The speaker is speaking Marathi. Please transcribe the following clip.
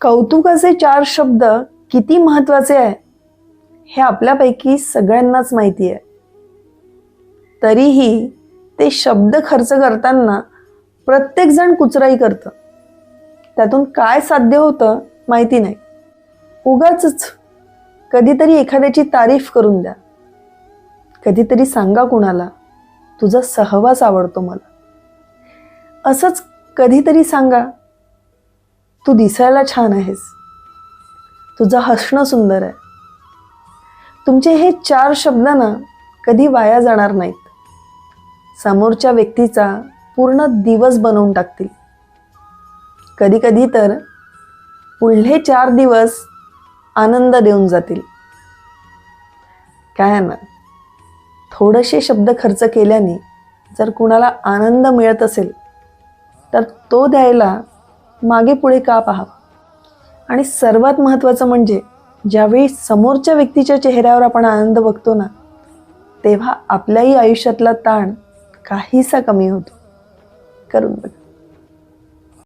कौतुकाचे चार शब्द किती महत्त्वाचे आहे हे आपल्यापैकी सगळ्यांनाच माहिती आहे. तरीही ते शब्द खर्च करताना प्रत्येकजण कुचराई करतं. त्यातून काय साध्य होतं माहिती नाही. उगाच कधीतरी एखाद्याची तारीफ करून द्या. कधीतरी सांगा कुणाला तुझा सहवास आवडतो मला. असंच कधीतरी सांगा. तू दिसायला छान आहेस. तुझं हसणं सुंदर आहे. तुमचे हे चार शब्द ना कधी वाया जाणार नाहीत. समोरच्या व्यक्तीचा पूर्ण दिवस बनवून टाकतील. कधी कधी तर पुढले चार दिवस आनंद देऊन जातील. काय आहे ना थोडेसे शब्द खर्च केल्याने जर कुणाला आनंद मिळत असेल तर तो द्यायला मागे पुढे का पाहावं? आणि सर्वात महत्त्वाचं म्हणजे ज्यावेळी समोरच्या व्यक्तीच्या चेहऱ्यावर आपण आनंद बघतो ना तेव्हा आपल्याही आयुष्यातला ताण काहीसा कमी होतो. करून बघ.